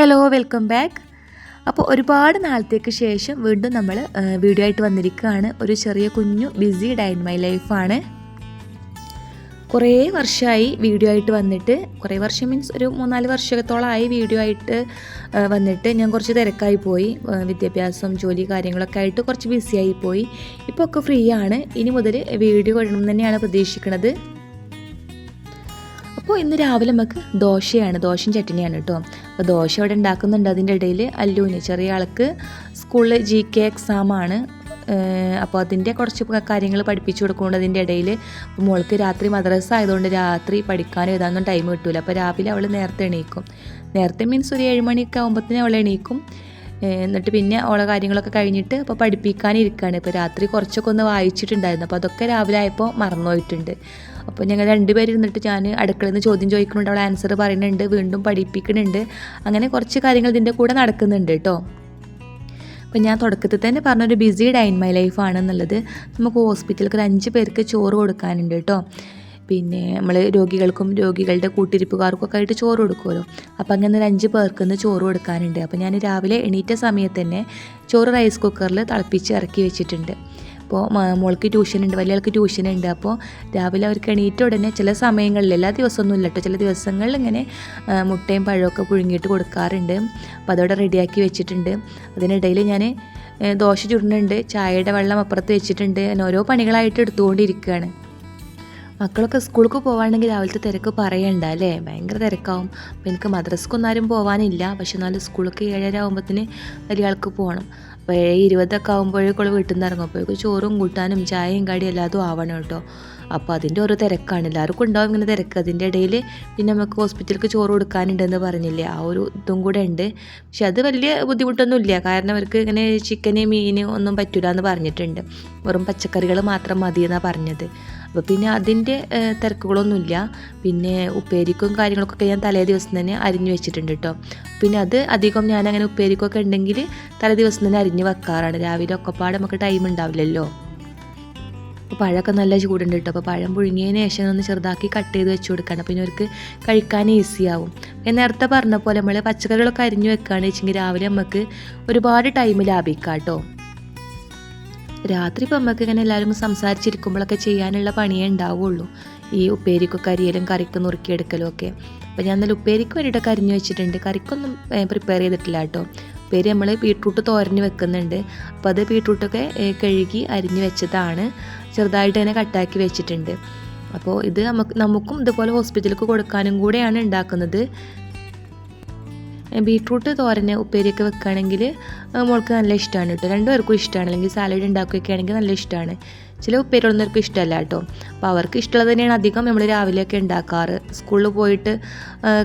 Hello welcome back അപ്പോൾ ഒരുപാട് നാളത്തേക്ക് ശേഷം വീണ്ടും നമ്മൾ വീഡിയോ ആയിട്ട് വന്നിരിക്കുകയാണ്. ഒരു ചെറിയ കുഞ്ഞു ബിസി ഡൈൻ മൈ ലൈഫാണ് കുറേ വർഷമായി വീഡിയോ ആയിട്ട് വന്നിട്ട് കുറേ വർഷം മീൻസ് ഒരു മൂന്നാൽ വർഷത്തോളമായി വീഡിയോ ആയിട്ട് വന്നിട്ട് ഞാൻ കുറച്ച് തിരക്കായി പോയി. വിദ്യാഭ്യാസം ജോലി കാര്യങ്ങളൊക്കെ ആയിട്ട് കുറച്ച് ബിസിയായി പോയി. ഇപ്പോൾ ഒക്കെ ഫ്രീ ആണ്. ഇനി മുതൽ വീഡിയോ ഇടണം തന്നെയാണ് പ്രതീക്ഷിക്കുന്നത് അപ്പോൾ ഇന്ന് രാവിലെ നമുക്ക് ദോശയാണ് ദോശയും ചട്ടിനിയാണ് കേട്ടോ. അപ്പോൾ ദോശ ഇവിടെ ഉണ്ടാക്കുന്നുണ്ട്. അതിന്റെ ഇടയിൽ അല്ലൂന് ചെറിയ ആൾക്ക് സ്കൂളിൽ ജി കെ എക്സാമാണ്. അപ്പോൾ അതിന്റെ കുറച്ച് കാര്യങ്ങൾ പഠിപ്പിച്ചു കൊടുക്കുകൊണ്ട് അതിന്റെ ഇടയിൽ. മോൾക്ക് രാത്രി മദ്രസ ആയതുകൊണ്ട് രാത്രി പഠിക്കാനും എഴുതാനൊന്നും ടൈം കിട്ടൂല. അപ്പോൾ രാവിലെ അവൾ നേരത്തെ എണീക്കും. നേരത്തെ മീൻസ് ഒരു ഏഴ് മണിയൊക്കെ ആകുമ്പോഴത്തേനും അവൾ എണീക്കും. എന്നിട്ട് പിന്നെ ഓളെ കാര്യങ്ങളൊക്കെ കഴിഞ്ഞിട്ട് അപ്പോൾ പഠിപ്പിക്കാനിരിക്കുകയാണ് ഇപ്പോൾ രാത്രി കുറച്ചൊക്കെ ഒന്ന് വായിച്ചിട്ടുണ്ടായിരുന്നു. അപ്പോൾ അതൊക്കെ രാവിലെ ആയപ്പോൾ മറന്നുപോയിട്ടുണ്ട്. അപ്പോൾ ഞങ്ങൾ രണ്ടുപേരും ഇരുന്നിട്ട് ഞാൻ അടുക്കളയിൽ നിന്ന് ചോദ്യം ചോദിക്കുന്നുണ്ട്. അവൾ ആൻസർ പറയുന്നുണ്ട്. വീണ്ടും പഠിപ്പിക്കുന്നുണ്ട്. അങ്ങനെ കുറച്ച് കാര്യങ്ങൾ ഇതിന്റെ കൂടെ നടക്കുന്നുണ്ട് കേട്ടോ അപ്പോൾ ഞാൻ തുടക്കത്തിൽ തന്നെ പറഞ്ഞൊരു ബിസി ഡൈൻ മൈ ലൈഫ് ആണെന്നുള്ളത് നമുക്ക് ഹോസ്പിറ്റലിൽ ഒരു അഞ്ച് പേർക്ക് ചോറ് കൊടുക്കാനുണ്ട് കേട്ടോ പിന്നെ നമ്മൾ രോഗികൾക്കും രോഗികളുടെ കൂട്ടിരിപ്പുകാർക്കും ഒക്കെ ആയിട്ട് ചോറ് കൊടുക്കുമല്ലോ അപ്പം അങ്ങനെ ഒരു അഞ്ച് പേർക്ക് ഇന്ന് ചോറ് കൊടുക്കാനുണ്ട്. അപ്പോൾ ഞാൻ രാവിലെ എണീറ്റ സമയത്ത് തന്നെ ചോറ് റൈസ് കുക്കറിൽ തിളപ്പിച്ച് ഇറക്കി വെച്ചിട്ടുണ്ട്. അപ്പോൾ മോൾക്ക് ട്യൂഷൻ ഉണ്ട് വലിയ ആൾക്ക് ട്യൂഷൻ ഉണ്ട് അപ്പോൾ രാവിലെ അവർക്ക് എണീറ്റ ഉടനെ ചില സമയങ്ങളിൽ എല്ലാ ദിവസമൊന്നും ഇല്ല കേട്ടോ ചില ദിവസങ്ങളിൽ ഇങ്ങനെ മുട്ടയും പഴമൊക്കെ പുഴുങ്ങിയിട്ട് കൊടുക്കാറുണ്ട്. അപ്പോൾ അതോടെ റെഡിയാക്കി വെച്ചിട്ടുണ്ട്. അതിനിടയിൽ ഞാൻ ദോശ ചുടുന്നുണ്ട് ചായയുടെ വെള്ളം അപ്പുറത്ത് വെച്ചിട്ടുണ്ട്. ഞാൻ ഓരോ പണികളായിട്ട് എടുത്തുകൊണ്ടിരിക്കുകയാണ് മക്കളൊക്കെ സ്കൂൾക്ക് പോവാണെങ്കിൽ രാവിലത്തെ തിരക്ക് പറയണ്ട അല്ലേ? ഭയങ്കര തിരക്കാവും. അപ്പോൾ എനിക്ക് മദ്രസക്കൊന്നും ആരും പോകാനില്ല പക്ഷെ എന്നാലും സ്കൂളൊക്കെ ഏഴര ആകുമ്പോഴത്തേന് വലിയ ആൾക്ക് പോകണം അപ്പോൾ ഏഴ് ഇരുപതൊക്കെ ആകുമ്പോഴേക്കുള്ള വീട്ടിൽ നിന്ന് ഇറങ്ങും. അപ്പോഴേക്കും ചോറും കൂട്ടാനും ചായയും കടി എല്ലാതും ആവണം കേട്ടോ. അപ്പോൾ അതിന്റെ ഓരോ തിരക്കാണ്. എല്ലാവർക്കും ഉണ്ടാവും ഇങ്ങനെ തിരക്ക്. അതിന്റെ ഇടയിൽ പിന്നെ നമുക്ക് ഹോസ്പിറ്റലിലേക്ക് ചോറ് കൊടുക്കാനുണ്ടെന്ന് പറഞ്ഞില്ലേ? ആ ഒരു ഇതും കൂടെ ഉണ്ട്. പക്ഷെ അത് വലിയ ബുദ്ധിമുട്ടൊന്നുമില്ല. കാരണം അവർക്ക് ഇങ്ങനെ ചിക്കന് മീൻ ഒന്നും പറ്റൂല എന്ന് പറഞ്ഞിട്ടുണ്ട്. വെറും പച്ചക്കറികൾ മാത്രം മതി എന്നാണ് പറഞ്ഞത്. അപ്പോൾ പിന്നെ അതിന്റെ തിരക്കുകളൊന്നുമില്ല. പിന്നെ ഉപ്പേരിക്കും കാര്യങ്ങളൊക്കെ ഞാൻ തലേ ദിവസം തന്നെ അരിഞ്ഞു വെച്ചിട്ടുണ്ട് കേട്ടോ പിന്നെ അത് അധികം ഞാൻ അങ്ങനെ ഉപ്പേരിക്കൊക്കെ ഉണ്ടെങ്കിൽ തലേ ദിവസം തന്നെ അരിഞ്ഞ് വെക്കാറാണ്. രാവിലെ ഒക്കെപ്പാടെ നമുക്ക് ടൈം ഉണ്ടാവില്ലല്ലോ. അപ്പോൾ പഴമൊക്കെ നല്ല ചൂടുണ്ട് കേട്ടോ അപ്പോൾ പഴം പുഴുങ്ങിയതിന് ശേഷം ഒന്ന് ചെറുതാക്കി കട്ട് ചെയ്ത് വെച്ച് കൊടുക്കണം. അപ്പോൾ അവർക്ക് കഴിക്കാൻ ഈസി ആവും. ഞാൻ നേരത്തെ പറഞ്ഞ പോലെ നമ്മൾ പച്ചക്കറികളൊക്കെ അരിഞ്ഞു വെക്കുകയാണെന്ന് വെച്ചെങ്കിൽ രാവിലെ നമുക്ക് ഒരുപാട് ടൈം ലാഭിക്കാം കേട്ടോ രാത്രി ഇപ്പം നമുക്ക് ഇങ്ങനെ എല്ലാവരും സംസാരിച്ചിരിക്കുമ്പോഴൊക്കെ ചെയ്യാനുള്ള പണിയേ ഉണ്ടാവുള്ളൂ. ഈ ഉപ്പേരിക്കൊക്കെ അരിയലും കറിക്ക് നുറുക്കിയെടുക്കലും ഒക്കെ. അപ്പോൾ ഞാൻ ഇന്നലെ ഉപ്പേരിക്ക് വേണ്ടിയിട്ടൊക്കെ അരിഞ്ഞു വെച്ചിട്ടുണ്ട്. കറിക്കൊന്നും പ്രിപ്പയർ ചെയ്തിട്ടില്ല കേട്ടോ. ഉപ്പേരി നമ്മൾ ബീട്രൂട്ട് തോരഞ്ഞ് വെക്കുന്നുണ്ട്. അപ്പോൾ അത് ബീട്രൂട്ടൊക്കെ കഴുകി അരിഞ്ഞു വെച്ചതാണ്. ചെറുതായിട്ട് തന്നെ കട്ടാക്കി വെച്ചിട്ടുണ്ട്. അപ്പോൾ ഇത് നമുക്ക് നമുക്കും ഇതുപോലെ ഹോസ്പിറ്റലിലേക്ക് കൊടുക്കാനും കൂടെയാണ് ഉണ്ടാക്കുന്നത്. ബീട്രൂട്ട് തോരന് ഉപ്പേരിയൊക്കെ വെക്കുകയാണെങ്കിൽ മോൾക്ക് നല്ല ഇഷ്ടമാണ് കേട്ടോ രണ്ടുപേർക്കും ഇഷ്ടമാണ് അല്ലെങ്കിൽ സാലഡ് ഉണ്ടാക്കുകയൊക്കെ ആണെങ്കിൽ നല്ല ഇഷ്ടമാണ് ചില ഉപ്പേരികളൊന്നും ഇഷ്ടമല്ല കേട്ടോ അപ്പോൾ അവർക്ക് ഇഷ്ടമുള്ളത് തന്നെയാണ് അധികം നമ്മൾ രാവിലെയൊക്കെ ഉണ്ടാക്കാറ്. സ്കൂളിൽ പോയിട്ട്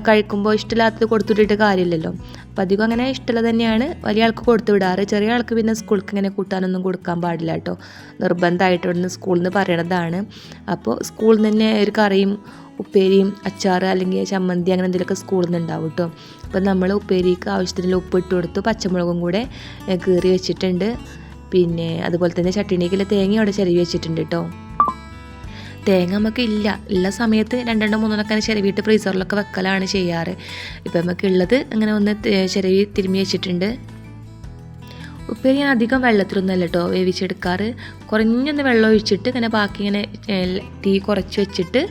കഴിക്കുമ്പോൾ ഇഷ്ടമില്ലാത്തത് കൊടുത്തുവിട്ടിട്ട് കാര്യമില്ലല്ലോ. അപ്പോൾ അധികം അങ്ങനെ ഇഷ്ടമുള്ളത് തന്നെയാണ് വലിയ ആൾക്ക് കൊടുത്തു വിടാറ്. ചെറിയ ആൾക്ക് പിന്നെ സ്കൂൾക്ക് ഇങ്ങനെ കൂട്ടാനൊന്നും കൊടുക്കാൻ പാടില്ല കേട്ടോ നിർബന്ധമായിട്ട് ഇവിടുന്ന് സ്കൂളിൽ നിന്ന് പറയണതാണ്. അപ്പോൾ സ്കൂളിൽ നിന്ന് തന്നെ ഒരു കറിയും ഉപ്പേരിയും അച്ചാർ അല്ലെങ്കിൽ ചമ്മന്തി അങ്ങനെ എന്തെങ്കിലുമൊക്കെ സ്കൂളിൽ നിന്ന് ഉണ്ടാവും കേട്ടോ. അപ്പം നമ്മൾ ഉപ്പേരിക്ക് ആവശ്യത്തിന് ഉപ്പ് ഇട്ട് കൊടുത്തു പച്ചമുളകും കൂടെ കീറി വെച്ചിട്ടുണ്ട്. പിന്നെ അതുപോലെ തന്നെ ചട്ടിണിക്കുള്ള തേങ്ങ അവിടെ ചിരവി വെച്ചിട്ടുണ്ട് കേട്ടോ. തേങ്ങ നമുക്ക് ഇല്ല. ഉള്ള സമയത്ത് രണ്ടെണ്ണം മൂന്നെണ്ണമൊക്കെ ചിരവിയിട്ട് ഫ്രീസറിലൊക്കെ വെക്കലാണ് ചെയ്യാറ്. ഇപ്പം നമുക്ക് ഉള്ളത് അങ്ങനെ ഒന്ന് ചെരുവി തിരുമ്മി വെച്ചിട്ടുണ്ട്. ഉപ്പേരി ഞാൻ അധികം വെള്ളത്തിലൊന്നുമല്ല കേട്ടോ വേവിച്ചെടുക്കാറ്. കുറഞ്ഞൊന്ന് വെള്ളം ഒഴിച്ചിട്ട് ഇങ്ങനെ ബാക്കി ഇങ്ങനെ തീ കുറച്ച് വെച്ചിട്ട്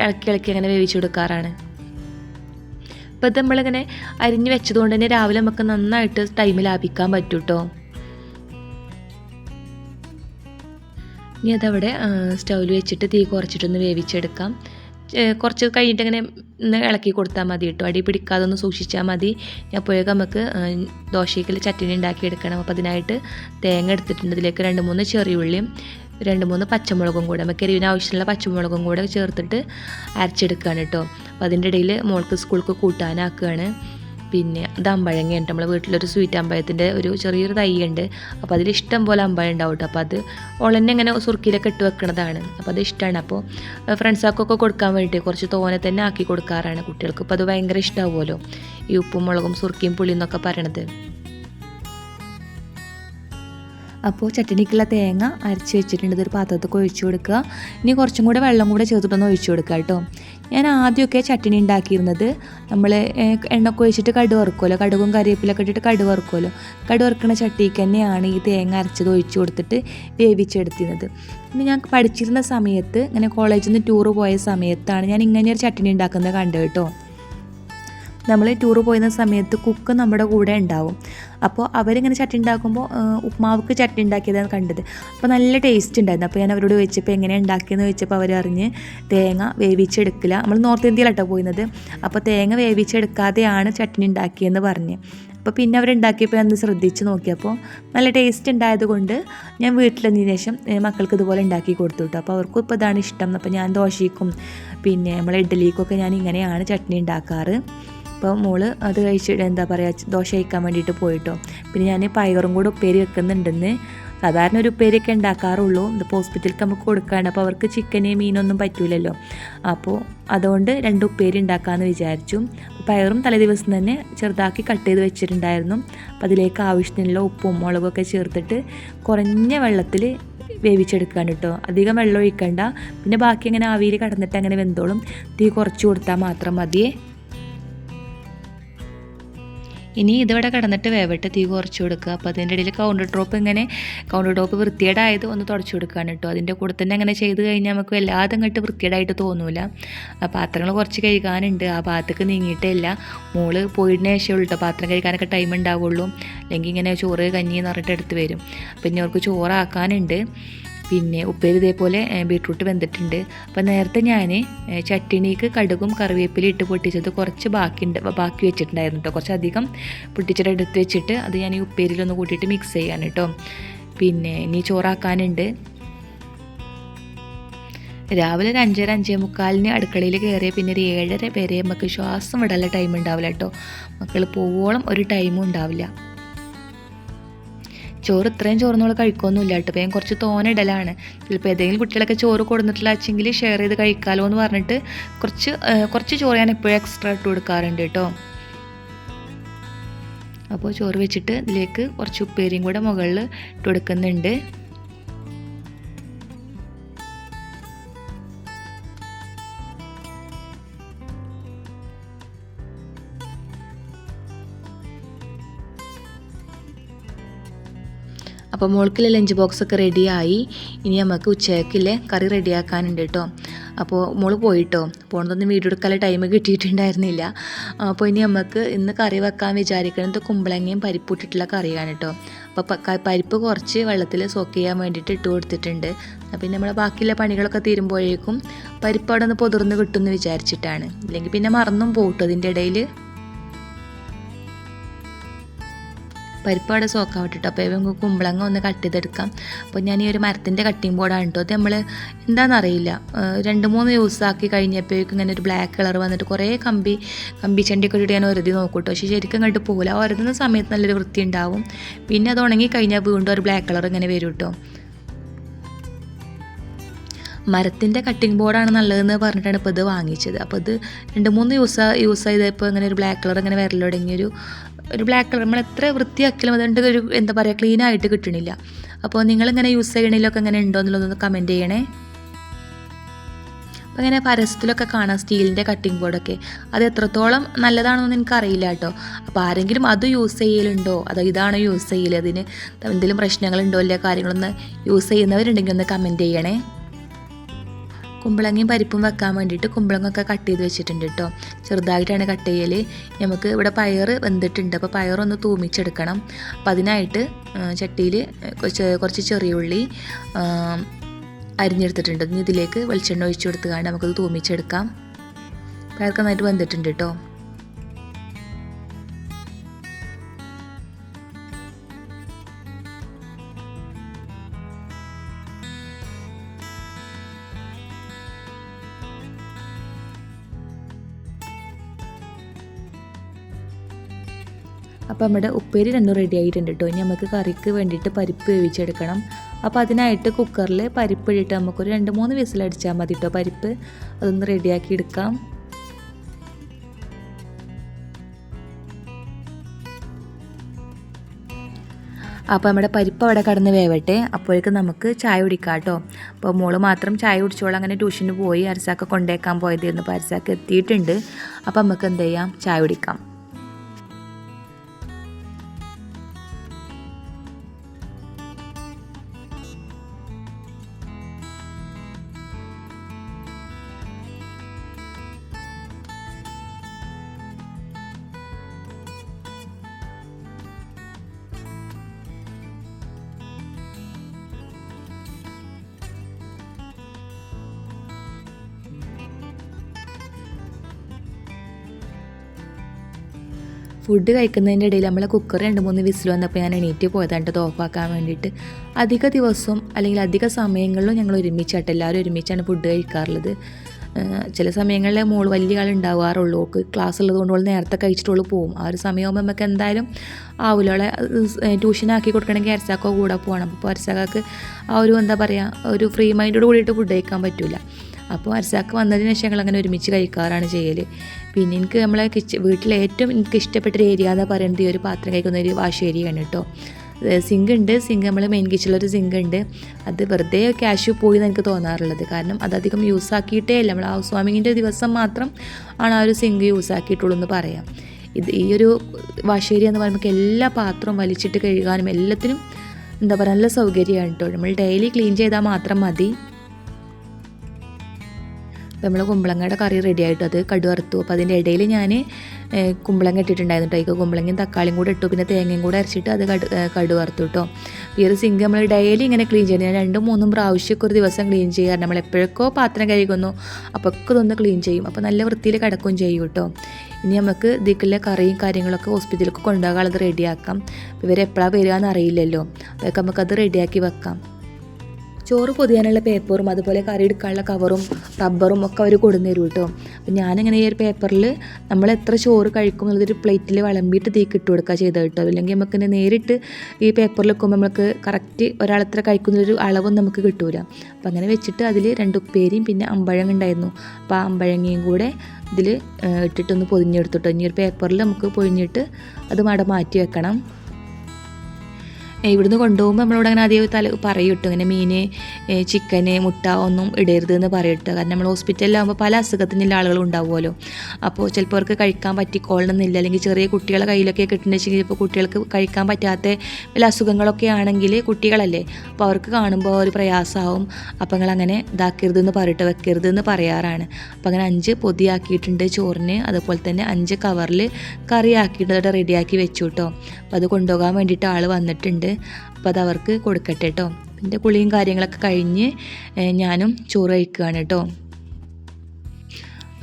ഇളക്കി ഇളക്കി അങ്ങനെ വേവിച്ചെടുക്കാറാണ് അപ്പോൾ ഇത് നമ്മളിങ്ങനെ അരിഞ്ഞ് വെച്ചതുകൊണ്ട് തന്നെ രാവിലെ നമുക്ക് നന്നായിട്ട് ടൈം ലാഭിക്കാൻ പറ്റും കേട്ടോ ഇനി അതവിടെ സ്റ്റൗവിൽ വെച്ചിട്ട് തീ കുറച്ചിട്ടൊന്ന് വേവിച്ചെടുക്കാം. കുറച്ച് കഴിഞ്ഞിട്ട് ഇങ്ങനെ ഇളക്കി കൊടുത്താൽ മതി കേട്ടോ. അടി പിടിക്കാതെ ഒന്ന് സൂക്ഷിച്ചാൽ മതി. അപ്പോഴേക്കും നമുക്ക് ദോശയ്ക്ക് ചട്ടിനി ഉണ്ടാക്കി എടുക്കണം അപ്പോൾ അതിനായിട്ട് തേങ്ങ എടുത്തിട്ടുണ്ട്. ഇതിലേക്ക് രണ്ട് മൂന്ന് ചെറിയ ഉള്ളിയും രണ്ട് മൂന്ന് പച്ചമുളകും കൂടെ. നമുക്ക് എരിവിന് ആവശ്യമുള്ള പച്ചമുളകും കൂടെ ചേർത്തിട്ട് അരച്ചെടുക്കുകയാണ് കേട്ടോ. അപ്പോൾ അതിന്റെ ഇടയിൽ മോൾക്ക് സ്കൂൾക്ക് കൂട്ടാനാക്കുകയാണ് പിന്നെ അത് അമ്പഴങ്ങയാണ് നമ്മുടെ വീട്ടിലൊരു സ്വീറ്റ് അമ്പഴത്തിന്റെ ഒരു ചെറിയൊരു തൈയുണ്ട്. അപ്പോൾ അതിൽ ഇഷ്ടം പോലെ അമ്പഴം ഉണ്ടാവും അപ്പോൾ അത് ഓളന്നെ ഇങ്ങനെ സുർക്കിയിലൊക്കെ ഇട്ട് വെക്കണതാണ്. അപ്പോൾ അത് ഇഷ്ടമാണ് അപ്പോൾ ഫ്രണ്ട്സാക്കൊക്കെ കൊടുക്കാൻ വേണ്ടിയിട്ട് കുറച്ച് തോനെ തന്നെ ആക്കി കൊടുക്കാറാണ് കുട്ടികൾക്ക്. അപ്പോൾ അത് ഭയങ്കര ഇഷ്ടമാവുമല്ലോ ഈ ഉപ്പും മുളകും സുർക്കിയും പുളിയും എന്നൊക്കെ പറയണത്. അപ്പോൾ ചട്ടിനിക്കുള്ള തേങ്ങ അരച്ച് വെച്ചിട്ടുണ്ട്. ഇതൊരു പാത്രത്തൊക്കെ ഒഴിച്ചു കൊടുക്കുക. ഇനി കുറച്ചും കൂടെ വെള്ളം കൂടെ ചേർത്തിട്ടൊന്ന് ഒഴിച്ചു കൊടുക്കുക കേട്ടോ. ഞാൻ ആദ്യമൊക്കെ ചട്ടിനി ഉണ്ടാക്കിയിരുന്നത് നമ്മൾ എണ്ണൊക്കെ ഒഴിച്ചിട്ട് കടു വറുക്കുമല്ലോ. കടുകും കറിവേപ്പിലൊക്കെ ഇട്ടിട്ട് കടു വറുക്കുമല്ലോ. കടു വറുക്കുന്ന ചട്ടിക്ക് തന്നെയാണ് ഈ തേങ്ങ അരച്ചത് ഒഴിച്ചു കൊടുത്തിട്ട് വേവിച്ചെടുത്തിരുന്നത്. പിന്നെ ഞാൻ പഠിച്ചിരുന്ന സമയത്ത് ഇങ്ങനെ കോളേജിൽ നിന്ന് ടൂറ് പോയ സമയത്താണ് ഞാൻ ഇങ്ങനെ ഒരു ചട്ടിനി ഉണ്ടാക്കുന്നത് കണ്ടു കേട്ടോ. നമ്മൾ ടൂർ പോയിരുന്ന സമയത്ത് കുക്ക് നമ്മുടെ കൂടെ ഉണ്ടാവും. അപ്പോൾ അവരിങ്ങനെ ചട്ടി ഉണ്ടാക്കുമ്പോൾ ഉപ്മാവ്ക്ക് ചട്ടി ഉണ്ടാക്കിയതാണ് കണ്ടത്. അപ്പോൾ നല്ല ടേസ്റ്റ് ഉണ്ടായിരുന്നു. അപ്പോൾ ഞാൻ അവരോട് ചോദിച്ചപ്പോൾ എങ്ങനെയാണ് ഉണ്ടാക്കിയെന്ന് ചോദിച്ചപ്പോൾ അവർ അറിഞ്ഞ് തേങ്ങ വേവിച്ചെടുക്കില്ല. നമ്മൾ നോർത്ത് ഇന്ത്യയിലാട്ടോ പോയിരുന്നത്. അപ്പോൾ തേങ്ങ വേവിച്ചെടുക്കാതെയാണ് ചട്ടിനി ഉണ്ടാക്കിയെന്ന് പറഞ്ഞ്. അപ്പോൾ പിന്നെ അവരുണ്ടാക്കിയപ്പോൾ ഞാൻ ശ്രദ്ധിച്ച് നോക്കിയപ്പോൾ നല്ല ടേസ്റ്റ് ഉണ്ടായതുകൊണ്ട് ഞാൻ വീട്ടിലെന്നതിന് ശേഷം മക്കൾക്ക് ഇതുപോലെ ഉണ്ടാക്കി കൊടുത്തു കേട്ടോ അപ്പോൾ അവർക്കും ഇപ്പോൾ ഇതാണ് ഇഷ്ടം. അപ്പോൾ ഞാൻ ദോശയ്ക്കും പിന്നെ നമ്മൾ നമ്മളെ ഇഡ്ഡലിക്കൊക്കെ ഞാൻ ഇങ്ങനെയാണ് ചട്നി ഉണ്ടാക്കാറ്. അപ്പോൾ മോൾ അത് കഴിച്ചിട്ട് എന്താ പറയുക ദോശ കഴിക്കാൻ വേണ്ടിയിട്ട് പോയിട്ടോ. പിന്നെ ഞാൻ പയറും കൂടെ ഉപ്പേരി വെക്കുന്നുണ്ടെന്ന്. സാധാരണ ഒരു ഉപ്പേരിയൊക്കെ ഉണ്ടാക്കാറുള്ളൂ. ഇതിപ്പോൾ ഹോസ്പിറ്റലിലേക്ക് നമുക്ക് കൊടുക്കാണ്ട് അപ്പോൾ അവർക്ക് ചിക്കന് മീനൊന്നും പറ്റൂലല്ലോ. അപ്പോൾ അതുകൊണ്ട് രണ്ട് ഉപ്പേരി ഉണ്ടാക്കാമെന്ന് വിചാരിച്ചു. പയറും തലേ ദിവസം തന്നെ ചെറുതാക്കി കട്ട് ചെയ്ത് വെച്ചിട്ടുണ്ടായിരുന്നു. അപ്പോൾ അതിലേക്ക് ആവശ്യത്തിനുള്ള ഉപ്പും മുളകൊക്കെ ചേർത്തിട്ട് കുറഞ്ഞ വെള്ളത്തിൽ വേവിച്ചെടുക്കാൻ കേട്ടോ. അധികം വെള്ളം ഒഴിക്കണ്ട. പിന്നെ ബാക്കി അങ്ങനെ ആവിയിൽ കടന്നിട്ട് അങ്ങനെ വെന്തോളും. തീ കുറച്ച് കൊടുത്താൽ മാത്രം മതിയേ. ഇനി ഇതിവിടെ കിടന്നിട്ട് വേവിട്ട് തീ കുറച്ച് കൊടുക്കുക. അപ്പോൾ അതിന്റെ ഇടയിൽ കൗണ്ടർ ടോപ്പ് ഇങ്ങനെ കൗണ്ടർ ടോപ്പ് വൃത്തിയേടായത് ഒന്ന് തുടച്ചു കൊടുക്കുകയാണ് കേട്ടോ. അതിന്റെ കൂടെ തന്നെ അങ്ങനെ ചെയ്ത് കഴിഞ്ഞാൽ നമുക്ക് വല്ലാതെ അങ്ങോട്ട് വൃത്തിയേടായിട്ട് തോന്നൂല. ആ പാത്രങ്ങൾ കുറച്ച് കഴുകാനുണ്ട്. ആ ഭാഗത്തേക്ക് നീങ്ങിയിട്ടില്ല. മോൾ പോയിടുന്ന ശേഷമേ ഉള്ളൂ പാത്രം കഴുകാനൊക്കെ ടൈം ഉണ്ടാവുള്ളൂ. അല്ലെങ്കിൽ ഇങ്ങനെ ചോറ് കഞ്ഞി എന്ന് പറഞ്ഞിട്ട് എടുത്ത് വരും. പിന്നെ അവർക്ക് ചോറാക്കാനുണ്ട്. പിന്നെ ഉപ്പേരി ഇതേപോലെ ബീട്രൂട്ട് വെന്തിട്ടുണ്ട്. അപ്പോൾ നേരത്തെ ഞാൻ ചട്ടിണിക്ക് കടുകും കറിവേപ്പിലും ഇട്ട് പൊട്ടിച്ചത് കുറച്ച് ബാക്കിയുണ്ട് ബാക്കി വെച്ചിട്ടുണ്ടായിരുന്നു കേട്ടോ കുറച്ചധികം പൊട്ടിച്ചിട്ട് എടുത്ത് വെച്ചിട്ട് അത് ഞാൻ ഈ ഉപ്പേരിയിലൊന്ന് കൂട്ടിയിട്ട് മിക്സ് ചെയ്യാൻ കേട്ടോ പിന്നെ ഇനി ചോറാക്കാനുണ്ട്. രാവിലെ ഒരു അഞ്ചര അഞ്ചേ മുക്കാലിന് അടുക്കളയിൽ കയറിയ പിന്നെ ഒരു ഏഴര വരെ നമുക്ക് ശ്വാസം വിടാനുള്ള ടൈം ഉണ്ടാവില്ല കേട്ടോ മക്കൾ പോവോളം ഒരു ടൈമും ഉണ്ടാവില്ല. ചോറ് ഇത്രയും ചോറൊന്നും കഴിക്കൊന്നുമില്ല. കേട്ടോ. കുറച്ച് തോനെ ഇടലാണ്. ചിലപ്പോൾ ഏതെങ്കിലും കുട്ടികളൊക്കെ ചോറ് കൊടുത്തിട്ടില്ല വെച്ചെങ്കിൽ ഷെയർ ചെയ്ത് കഴിക്കാമല്ലോ എന്ന് പറഞ്ഞിട്ട് കുറച്ച് കുറച്ച് ചോറ് ഞാൻ എപ്പോഴും എക്സ്ട്രാ ഇട്ട് കൊടുക്കാറുണ്ട് കേട്ടോ. അപ്പോൾ ചോറ് വെച്ചിട്ട് ഇതിലേക്ക് കുറച്ച് ഉപ്പേരിയും കൂടെ മുകളിൽ ഇട്ട് കൊടുക്കുന്നുണ്ട്. അപ്പോൾ മോൾക്കിലെ ലഞ്ച് ബോക്സ് ഒക്കെ റെഡിയായി ഇനി നമുക്ക് ഉച്ചയ്ക്കില്ലേ കറി റെഡിയാക്കാനുണ്ട് കേട്ടോ അപ്പോൾ മോൾ പോയിട്ടോ. പോണതൊന്നും വീഡിയോ എടുക്കാനുള്ള ടൈം കിട്ടിയിട്ടുണ്ടായിരുന്നില്ല. അപ്പോൾ ഇനി നമുക്ക് ഇന്ന് കറി വെക്കാൻ വിചാരിക്കുന്നത് കുമ്പളങ്ങയും പരിപ്പൂട്ടിട്ടുള്ള കറിയാണ് കേട്ടോ അപ്പോൾ പരിപ്പ് കുറച്ച് വെള്ളത്തിൽ സോക്ക് ചെയ്യാൻ വേണ്ടിയിട്ട് ഇട്ട് കൊടുത്തിട്ടുണ്ട്. പിന്നെ നമ്മൾ ബാക്കിയുള്ള പണികളൊക്കെ തീരുമ്പോഴേക്കും പരിപ്പ് അവിടെ നിന്ന് പൊതിർന്ന് കിട്ടുമെന്ന് വിചാരിച്ചിട്ടാണ്. ഇല്ലെങ്കിൽ പിന്നെ മറന്നും പോകട്ടോ അതിന്റെ ഇടയിൽ പരിപ്പാടെ സോക്കാൻ വിട്ടിട്ട് അപ്പോൾ ഇവ കുമ്പളങ്ങ ഒന്ന് കട്ട് ചെയ്തെടുക്കാം. അപ്പോൾ ഞാൻ ഈ ഒരു മരത്തിന്റെ കട്ടിങ് ബോർഡാണ് കേട്ടോ. അത് നമ്മൾ എന്താണെന്നറിയില്ല രണ്ട് മൂന്ന് യൂസ് ആക്കി കഴിഞ്ഞപ്പോഴേക്കും ഇങ്ങനെ ഒരു ബ്ലാക്ക് കളർ വന്നിട്ട് കുറേ കമ്പി കമ്പി ചണ്ടി ഇട്ട് ഞാൻ ഒരുതി നോക്കൂട്ടോ പക്ഷേ ശരിക്കും അങ്ങോട്ട് പോകില്ല ഒരുതുന്ന സമയത്ത് നല്ലൊരു വൃത്തി ഉണ്ടാവും. പിന്നെ അത് ഉണങ്ങി കഴിഞ്ഞാൽ വീണ്ടും ഒരു ബ്ലാക്ക് കളർ ഇങ്ങനെ വരും കേട്ടോ. മരത്തിന്റെ കട്ടിംഗ് ബോർഡാണ് നല്ലതെന്ന് പറഞ്ഞിട്ടാണ് ഇപ്പോൾ ഇത് വാങ്ങിച്ചത്. അപ്പോൾ ഇത് രണ്ട് മൂന്ന് യൂസ് യൂസ് ചെയ്തപ്പോൾ ഇങ്ങനെ ഒരു ബ്ലാക്ക് കളർ ഇങ്ങനെ വരൽ ഒരു ബ്ലാക്ക് കളർ നമ്മൾ എത്ര വൃത്തിയാക്കിയാലും അതുകൊണ്ട് ഒരു എന്താ പറയുക ക്ലീൻ ആയിട്ട് കിട്ടണില്ല. അപ്പോൾ നിങ്ങളിങ്ങനെ യൂസ് ചെയ്യണതിലൊക്കെ എങ്ങനെ ഉണ്ടോ എന്നുള്ളതൊന്ന് കമന്റ് ചെയ്യണേ. അപ്പോൾ ഇങ്ങനെ പരസ്യത്തിലൊക്കെ കാണാം സ്റ്റീലിന്റെ കട്ടിംഗ് ബോർഡൊക്കെ അത് എത്രത്തോളം നല്ലതാണോ നല്ലതാണെന്ന് എനിക്കറിയില്ല കേട്ടോ. അപ്പോൾ ആരെങ്കിലും അത് യൂസ് ചെയ്യലുണ്ടോ? അതോ ഇതാണോ യൂസ് ചെയ്യൽ അതിന് എന്തെങ്കിലും പ്രശ്നങ്ങളുണ്ടോ ഇല്ല? കാര്യങ്ങളൊന്ന് യൂസ് ചെയ്യുന്നവരുണ്ടെങ്കിൽ ഒന്ന് കമന്റ് ചെയ്യണേ. കുമ്പളങ്ങയും പരിപ്പും വെക്കാൻ വേണ്ടിയിട്ട് കുമ്പളങ്ങൊക്കെ കട്ട് ചെയ്ത് വെച്ചിട്ടുണ്ട് കേട്ടോ ചെറുതായിട്ടാണ് കട്ട് ചെയ്യൽ നമുക്ക് ഇവിടെ പയർ വെന്തിട്ടുണ്ട്. അപ്പോൾ പയറൊന്ന് തൂമിച്ചെടുക്കണം. അപ്പോൾ അതിനായിട്ട് ചട്ടിയിൽ കുറച്ച് ചെറിയ ഉള്ളി അരിഞ്ഞെടുത്തിട്ടുണ്ട്. ഇതിലേക്ക് വെളിച്ചെണ്ണ ഒഴിച്ചു കൊടുത്തുകൊണ്ട് നമുക്കത് തൂമിച്ചെടുക്കാം. പയർക്ക് നന്നായിട്ട് വെന്തിട്ടുണ്ട് കേട്ടോ അപ്പോൾ നമ്മുടെ ഉപ്പേരി രണ്ടും റെഡി ആയിട്ടുണ്ട് കേട്ടോ ഇനി നമുക്ക് കറിക്ക് വേണ്ടിയിട്ട് പരിപ്പ് വേവിച്ചെടുക്കണം. അപ്പോൾ അതിനായിട്ട് കുക്കറിൽ പരിപ്പ് ഇട്ടിട്ട് നമുക്കൊരു രണ്ട് മൂന്ന് വിസിലടിച്ചാൽ മതി കേട്ടോ പരിപ്പ്. അതൊന്ന് റെഡിയാക്കി എടുക്കാം. അപ്പോൾ നമ്മുടെ പരിപ്പ് അവിടെ കടന്ന് വേവട്ടെ. അപ്പോഴേക്കും നമുക്ക് ചായ കുടിക്കാം കേട്ടോ അപ്പോൾ മോൾ മാത്രം ചായ കുടിച്ചോളാം. അങ്ങനെ ട്യൂഷന് പോയി അരസാക്ക കൊണ്ടേക്കാൻ പോയതായിരുന്നു അപ്പോൾ അരസാക്ക എത്തിയിട്ടുണ്ട്. അപ്പോൾ നമുക്ക് എന്ത് ചെയ്യാം ചായ കുടിക്കാം. ഫുഡ് കഴിക്കുന്നതിന്റെ ഇടയിൽ നമ്മളെ കുക്കർ രണ്ട് മൂന്ന് വിസിൽ വന്നപ്പോൾ ഞാൻ എണീറ്റ് പോയതാണ് കേട്ടോ ഓഫാക്കാൻ വേണ്ടിയിട്ട്. അധിക ദിവസവും അല്ലെങ്കിൽ അധിക സമയങ്ങളിലും ഞങ്ങൾ ഒരുമിച്ചായിട്ട് എല്ലാവരും ഒരുമിച്ചാണ് ഫുഡ് കഴിക്കാറുള്ളത്. ചില സമയങ്ങളിൽ മോൾ വലിയ ആൾ ഉണ്ടാവാറുള്ളൂ ക്ലാസ് ഉള്ളത് കൊണ്ട് ഓൾ നേരത്തെ കഴിച്ചിട്ടുള്ളൂ പോവും. ആ ഒരു സമയമാകുമ്പോൾ നമുക്ക് എന്തായാലും ആവില്ല അവളെ ട്യൂഷനാക്കി കൊടുക്കണമെങ്കിൽ അരസാക്കോ കൂടെ പോകണം. അപ്പോൾ അരസാക്കാക്ക് ആ ഒരു എന്താ പറയുക ഒരു ഫ്രീ മൈൻഡോട് കൂടിയിട്ട് ഫുഡ് കഴിക്കാൻ പറ്റില്ല അപ്പോൾ അർസാക്ക് വന്നതിന് ശേഷം ഞങ്ങൾ അങ്ങനെ ഒരുമിച്ച് കഴിക്കാറാണ് ചെയ്യൽ പിന്നെ എനിക്ക് നമ്മളെ കിച്ച വീട്ടിലെ ഏറ്റവും എനിക്ക് ഇഷ്ടപ്പെട്ട ഒരു ഏരിയ എന്ന് പറയുന്നത് ഈ ഒരു പാത്രം കഴിക്കുന്ന ഒരു വാഷ് ഏരിയയാണ് കേട്ടോ. സിങ്ക് ഉണ്ട് സിങ്ക് നമ്മൾ മെയിൻ കിച്ചണിലൊരു സിങ്ക് ഉണ്ട്. അത് വെറുതെ ക്യാഷ് പോയി എനിക്ക് തോന്നാറുള്ളത്. കാരണം അതധികം യൂസ് ആക്കിയിട്ടേ ഇല്ല. നമ്മൾ ഹൗസ് വാമിങ്ങിന്റെ ദിവസം മാത്രം ആണ് ആ ഒരു സിങ്ക് യൂസ് ആക്കിയിട്ടുള്ളൂ എന്ന് പറയാം. ഇത് ഈ ഒരു ഏരിയ എന്ന് പറയുമ്പോൾ എല്ലാ പാത്രവും വലിച്ചിട്ട് കഴുകാനും എല്ലാത്തിനും എന്താ പറയുക നല്ല സൗകര്യമാണ് കേട്ടോ. നമ്മൾ ഡെയിലി ക്ലീൻ ചെയ്താൽ മാത്രം മതി. നമ്മൾ കുമ്പളങ്ങയുടെ കറി റെഡി ആയിട്ട്. അത് കടുവറുത്തു അപ്പോൾ അതിന്റെ ഇടയിൽ ഞാൻ കുമ്പളങ്ങ ഇട്ടിട്ടുണ്ടായിരുന്നു കേട്ടോ കുമ്പളങ്ങയും തക്കാളിയും കൂടെ ഇട്ടു. പിന്നെ തേങ്ങയും കൂടെ അരച്ചിട്ട് അത് കടു കടുവറുത്തു കടു വറുത്തു കേട്ടോ ഈ ഒരു സിങ്ക് നമ്മൾ ഡെയിലി ഇങ്ങനെ ക്ലീൻ ചെയ്യണം. ഞാൻ രണ്ടും മൂന്നും പ്രാവശ്യമൊക്കെ ഒരു ദിവസം ക്ലീൻ ചെയ്യാറ്. നമ്മൾ എപ്പോഴൊക്കെ പാത്രം കഴുകുന്നു. അപ്പോൾ ഒക്കെ ഇതൊന്ന് ക്ലീൻ ചെയ്യും. അപ്പോൾ നല്ല വൃത്തിയിൽ കിടക്കുകയും ചെയ്യും കേട്ടോ ഇനി നമുക്ക് ഇതിക്കുള്ള കറിയും കാര്യങ്ങളൊക്കെ ഹോസ്പിറ്റലിലേക്ക് കൊണ്ടുപോകാനുള്ളത് റെഡിയാക്കാം ഇവരെപ്പോഴാണ് വരിക എന്നറിയില്ലല്ലോ. അതൊക്കെ നമുക്കത് റെഡിയാക്കി വെക്കാം. ചോറ് പൊതിയാനുള്ള പേപ്പറും അതുപോലെ കറി എടുക്കാനുള്ള കവറും റബ്ബറും ഒക്കെ അവർ കൊടുന്നു തരും കേട്ടോ അപ്പം ഞാനിങ്ങനെ ഈ ഒരു പേപ്പറിൽ നമ്മൾ എത്ര ചോറ് കഴിക്കും എന്നുള്ളതൊരു പ്ലേറ്റിൽ വിളമ്പിയിട്ട് തീക്ക് ഇട്ട് കൊടുക്കുക ചെയ്തത് കേട്ടോ അല്ലെങ്കിൽ നമുക്ക് നേരിട്ട് ഈ പേപ്പറിൽ വെക്കുമ്പോൾ നമുക്ക് കറക്റ്റ് ഒരാളെത്ര കഴിക്കുന്നൊരു അളവും നമുക്ക് കിട്ടൂല. അപ്പം അങ്ങനെ വെച്ചിട്ട് അതിൽ രണ്ട് ഉപ്പേരിയും പിന്നെ അമ്പഴങ്ങ ഉണ്ടായിരുന്നു. അപ്പോൾ ആ അമ്പഴങ്ങയും കൂടെ ഇതിൽ ഇട്ടിട്ടൊന്ന് പൊതിഞ്ഞെടുത്തിട്ടോ ഇനി ഒരു പേപ്പറിൽ നമുക്ക് പൊഴിഞ്ഞിട്ട് അത് മട മാറ്റി വെക്കണം. ഇവിടുന്ന് കൊണ്ടുപോകുമ്പോൾ നമ്മളോട് അങ്ങനെ ആദ്യം തല പറയും അങ്ങനെ ഇങ്ങനെ മീൻ ചിക്കന് മുട്ട ഒന്നും ഇടരുത് എന്ന് പറയട്ടോ. കാരണം നമ്മൾ ഹോസ്പിറ്റലിലാകുമ്പോൾ പല അസുഖത്തിനുള്ള ആളുകൾ ഉണ്ടാവുമല്ലോ. അപ്പോൾ ചിലപ്പോൾ അവർക്ക് കഴിക്കാൻ പറ്റിക്കോളണമെന്നില്ല അല്ലെങ്കിൽ ചെറിയ കുട്ടികളെ കയ്യിലൊക്കെ കിട്ടുന്നുണ്ടെങ്കിൽ ഇപ്പോൾ കുട്ടികൾക്ക് കഴിക്കാൻ പറ്റാത്ത വല്ല അസുഖങ്ങളൊക്കെ ആണെങ്കിൽ കുട്ടികളല്ലേ. അപ്പോൾ അവർക്ക് കാണുമ്പോൾ ഒരു പ്രയാസമാവും അപ്പോൾ നിങ്ങൾ അങ്ങനെ ഇതാക്കരുതെന്ന് പറയട്ടെ. വെക്കരുതെന്ന് പറയാറാണ്. അപ്പോൾ അങ്ങനെ അഞ്ച് പൊതിയാക്കിയിട്ടുണ്ട് ചോറിന്. അതുപോലെ തന്നെ അഞ്ച് കവറിൽ കറി ആക്കിയിട്ട് അത് റെഡിയാക്കി വെച്ചു കേട്ടോ അപ്പോൾ അത് കൊണ്ടുപോകാൻ വേണ്ടിയിട്ട് ആൾ വന്നിട്ടുണ്ട്. അപ്പോൾ അത് അവർക്ക് കൊടുക്കട്ടെ കേട്ടോ പിന്നെ കുളിയും കാര്യങ്ങളൊക്കെ കഴിഞ്ഞ് ഞാനും ചോറ് കഴിക്കുകയാണ് കേട്ടോ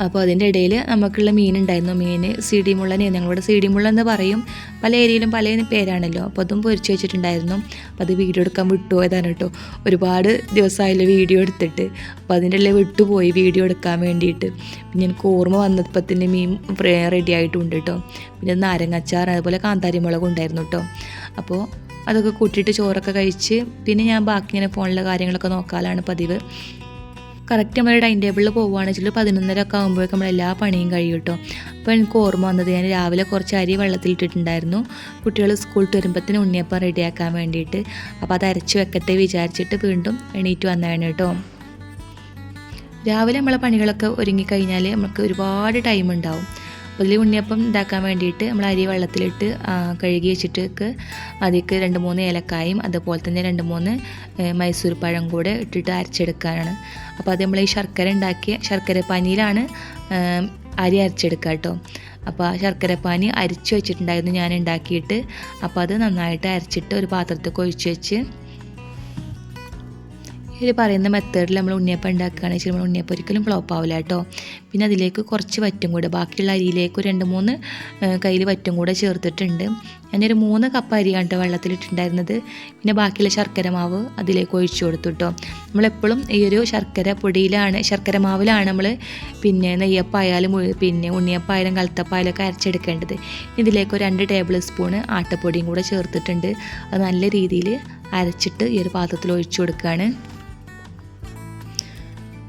അപ്പോൾ അതിന്റെ ഇടയിൽ നമുക്കുള്ള മീൻ ഉണ്ടായിരുന്നു മീൻ സി ഡി മുള്ളനെ ഞങ്ങളിവിടെ സി ഡി മുള്ള എന്ന് പറയും. പല ഏരിയയിലും പല പേരാണല്ലോ. അപ്പോൾ അതും പൊരിച്ചു വെച്ചിട്ടുണ്ടായിരുന്നു. അപ്പോൾ അത് വീഡിയോ എടുക്കാൻ വിട്ടുപോയതാണ് കേട്ടോ ഒരുപാട് ദിവസമായല്ലോ വീഡിയോ എടുത്തിട്ട്. അപ്പോൾ അതിന്റെ ഇടയിൽ വിട്ടുപോയി വീഡിയോ എടുക്കാൻ വേണ്ടിയിട്ട്. പിന്നെ എനിക്ക് ഓർമ്മ വന്നപ്പോൾ തന്നെ മീൻ റെഡി ആയിട്ടുണ്ട് കേട്ടോ പിന്നെ നാരങ്ങാച്ചാർ അതുപോലെ കാന്താരി മുളകും ഉണ്ടായിരുന്നു കേട്ടോ അപ്പോൾ അതൊക്കെ കൂട്ടിയിട്ട് ചോറൊക്കെ കഴിച്ച് പിന്നെ ഞാൻ ബാക്കി ഇങ്ങനെ ഫോണിലെ കാര്യങ്ങളൊക്കെ നോക്കാനാണ് പതിവ്. കറക്റ്റ് നമ്മൾ ഡൈനിങ് ടേബിളിൽ പോവുകയാണെന്ന് വെച്ചാൽ പതിനൊന്നര ഒക്കെ ആകുമ്പോഴേക്കും നമ്മൾ എല്ലാ പണിയും കഴിയും കേട്ടോ അപ്പോൾ എനിക്ക് ഓർമ്മ വന്നത് ഞാൻ രാവിലെ കുറച്ച് അരി വെള്ളത്തിലിട്ടിട്ടുണ്ടായിരുന്നു കുട്ടികൾ സ്കൂളിൽ വരുമ്പോഴത്തേന് ഉണ്ണിയപ്പം റെഡിയാക്കാൻ വേണ്ടിയിട്ട്. അപ്പോൾ അത് അരച്ച് വെക്കട്ടെ വിചാരിച്ചിട്ട് വീണ്ടും എണീറ്റ് വന്നതാണ് കേട്ടോ രാവിലെ നമ്മളെ പണികളൊക്കെ ഒരുങ്ങിക്കഴിഞ്ഞാൽ നമുക്ക് ഒരുപാട് ടൈം ഉണ്ടാവും. ഇതിൽ ഉണ്ണിയപ്പം ഉണ്ടാക്കാൻ വേണ്ടിയിട്ട് നമ്മൾ അരി വെള്ളത്തിലിട്ട് കഴുകി വെച്ചിട്ട് അതിലേക്ക് രണ്ട് മൂന്ന് ഏലക്കായും അതുപോലെ തന്നെ രണ്ട് മൂന്ന് മൈസൂർ പഴം കൂടെ ഇട്ടിട്ട് അരച്ചെടുക്കാനാണ്. അപ്പോൾ അത് നമ്മൾ ഈ ശർക്കര ഉണ്ടാക്കിയ ശർക്കര പനിയിലാണ് അരി അരച്ചെടുക്കുക കേട്ടോ. അപ്പോൾ ആ ശർക്കരപ്പാനി അരിച്ചു വെച്ചിട്ടുണ്ടായിരുന്നു ഞാൻ ഉണ്ടാക്കിയിട്ട്. അപ്പോൾ അത് നന്നായിട്ട് അരച്ചിട്ട് ഒരു പാത്രത്തിൽ ഒഴിച്ച് വെച്ച് ഈ പറയുന്ന മെത്തേഡിൽ നമ്മൾ ഉണ്ണിയപ്പം ഉണ്ടാക്കുകയാണെന്ന് വെച്ചാൽ നമ്മൾ ഉണ്ണിയപ്പം ഒരിക്കലും ഫ്ലോപ്പ് ആവില്ല കേട്ടോ പിന്നെ അതിലേക്ക് കുറച്ച് വറ്റും കൂടെ ബാക്കിയുള്ള അരിയിലേക്ക് രണ്ട് മൂന്ന് കയ്യിൽ വറ്റും കൂടെ ചേർത്തിട്ടുണ്ട്. ഞാനൊരു മൂന്ന് കപ്പ് അരി കണ്ടോ വെള്ളത്തിലിട്ടുണ്ടായിരുന്നത്. പിന്നെ ബാക്കിയുള്ള ശർക്കര മാവ് അതിലേക്ക് ഒഴിച്ചു കൊടുത്തു കേട്ടോ നമ്മളെപ്പോഴും ഈ ഒരു ശർക്കര പൊടിയിലാണ് ശർക്കര മാവിലാണ് നമ്മൾ പിന്നെ നെയ്യപ്പായാലും പിന്നെ ഉണ്ണിയപ്പായാലും കലത്തപ്പായാലും ഒക്കെ അരച്ചെടുക്കേണ്ടത് ഇതിലേക്ക് രണ്ട് ടേബിൾ സ്പൂണ് ആട്ടപ്പൊടിയും കൂടെ ചേർത്തിട്ടുണ്ട്. അത് നല്ല രീതിയിൽ അരച്ചിട്ട് ഈ ഒരു പാത്രത്തിൽ ഒഴിച്ചു കൊടുക്കുകയാണ്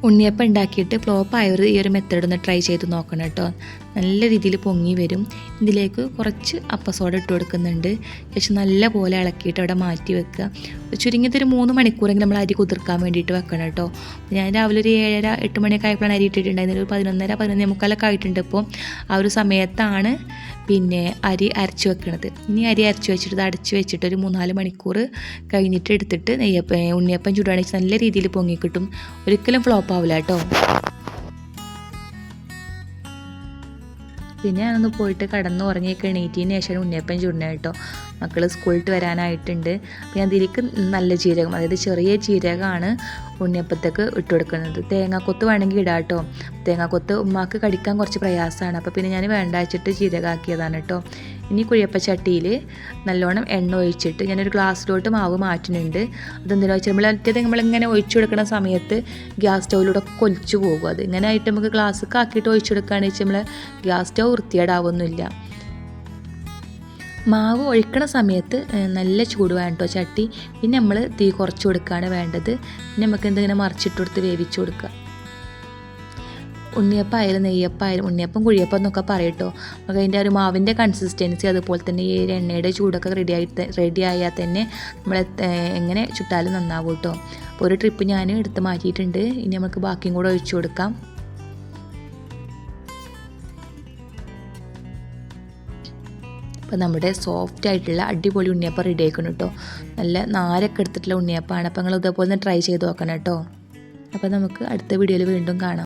ഉണ്ണിയപ്പം ഉണ്ടാക്കിയിട്ട് ഫ്ലോപ്പ് ആയവർ ഈ ഒരു മെത്തേഡ് ഒന്ന് ട്രൈ ചെയ്ത് നോക്കണം കേട്ടോ. നല്ല രീതിയിൽ പൊങ്ങി വരും. ഇതിലേക്ക് കുറച്ച് അപ്പസോഡ ഇട്ട് കൊടുക്കുന്നുണ്ട്. ശേഷം നല്ല പോലെ ഇളക്കിയിട്ട് അവിടെ മാറ്റി വെക്കുക. ചുരുങ്ങിയത് ഒരു മൂന്ന് മണിക്കൂറെങ്കിലും നമ്മൾ അരി കുതിർക്കാൻ വേണ്ടിയിട്ട് വെക്കണം കേട്ടോ. ഞാൻ രാവിലെ ഒരു ഏഴര എട്ട് മണിയൊക്കെ ആയപ്പോഴാണ് അരി ഇട്ടിട്ടുണ്ടായിരുന്നത്. ഒരു പതിനൊന്നര പതിനൊന്നേ മുക്കാലൊക്കെ ആയിട്ടുണ്ട് ഇപ്പോൾ ആ ഒരു സമയത്താണ് പിന്നെ അരി അരച്ച് വെക്കണത്. ഇനി അരി അരച്ച് വെച്ചിട്ട് അടച്ച് വെച്ചിട്ട് ഒരു മൂന്നാൽ മണിക്കൂർ കഴിഞ്ഞിട്ട് എടുത്തിട്ട് നെയ്യപ്പം ഉണ്ണിയപ്പം ചുടുകയാണെങ്കിൽ നല്ല രീതിയിൽ പൊങ്ങിക്കിട്ടും ഒരിക്കലും ഫ്ലോപ്പ് ആവില്ല കേട്ടോ. പിന്നെ ഞാനൊന്ന് പോയിട്ട് കടന്ന് ഉറങ്ങിയൊക്കെ എണീറ്റിന് ശേഷം ഉണ്ണിയപ്പം ചുടണേ കേട്ടോ. മക്കൾ സ്കൂളിൽ വരാനായിട്ടുണ്ട്. അപ്പോൾ ഞാൻ തിരിക്ക് നല്ല ജീരകം അതായത് ചെറിയ ജീരകമാണ് ഉണ്ണിയപ്പത്തേക്ക് ഇട്ട് കൊടുക്കുന്നത്. തേങ്ങാക്കൊത്ത് വേണമെങ്കിൽ ഇടാം കേട്ടോ. തേങ്ങാക്കൊത്ത് ഉമ്മാക്ക് കടിക്കാൻ കുറച്ച് പ്രയാസമാണ്. അപ്പോൾ പിന്നെ ഞാൻ വേണ്ട വെച്ചിട്ട് ചീരകാക്കിയതാണ് കേട്ടോ. ഇനി കുഴിയപ്പച്ചട്ടിയിൽ നല്ലോണം എണ്ണ ഒഴിച്ചിട്ട് ഞാനൊരു ഗ്ലാസ്സിലോട്ട് മാവ് മാറ്റുന്നുണ്ട്. അതെന്തിനാ വെച്ചാൽ നമ്മൾ മറ്റേത് നമ്മളിങ്ങനെ ഒഴിച്ചു കൊടുക്കുന്ന സമയത്ത് ഗ്യാസ് സ്റ്റൗവിലൂടെ കൊലിച്ചു പോകും. അത് ഇങ്ങനെ ആയിട്ട് നമുക്ക് ഗ്ലാസ്സൊക്കെ ആക്കിയിട്ട് ഒഴിച്ചു കൊടുക്കുകയാണെന്ന് വെച്ചാൽ നമ്മൾ ഗ്യാസ് സ്റ്റൗ വൃത്തിയേടാവൊന്നുമില്ല മാവ് ഒഴിക്കണ സമയത്ത് നല്ല ചൂട് വേണം ചട്ടി. പിന്നെ നമ്മൾ തീ കുറച്ച് കൊടുക്കുകയാണ് വേണ്ടത്. പിന്നെ നമുക്ക് എന്തെങ്കിലും മറിച്ചിട്ട് കൊടുത്ത് വേവിച്ച് കൊടുക്കുക. ഉണ്ണിയപ്പം നെയ്യപ്പായാലും ഉണ്ണിയപ്പം കുഴിയപ്പം എന്നൊക്കെ പറയട്ടോ നമുക്ക് അതിന്റെ ഒരു മാവിന്റെ കൺസിസ്റ്റൻസി അതുപോലെ തന്നെ ഈ എണ്ണയുടെ ചൂടൊക്കെ റെഡി ആയിട്ട് റെഡി ആയാൽ തന്നെ നമ്മൾ എങ്ങനെ ചുട്ടാലും നന്നാവും കേട്ടോ അപ്പോൾ ഒരു ട്രിപ്പ് ഞാൻ എടുത്ത് മാറ്റിയിട്ടുണ്ട്. ഇനി നമുക്ക് ബാക്കിയും കൂടെ ഒഴിച്ചു കൊടുക്കാം. അപ്പോൾ നമ്മുടെ സോഫ്റ്റ് ആയിട്ടുള്ള അടിപൊളി ഉണ്ണിയപ്പം റെഡി ആയിക്കണം കേട്ടോ നല്ല നാരൊക്കെ എടുത്തിട്ടുള്ള ഉണ്ണിയപ്പമാണ് അപ്പോൾ നിങ്ങൾ ഇതേപോലെ തന്നെ ട്രൈ ചെയ്ത് നോക്കണം കേട്ടോ അപ്പോൾ നമുക്ക് അടുത്ത വീഡിയോയിൽ വീണ്ടും കാണാം.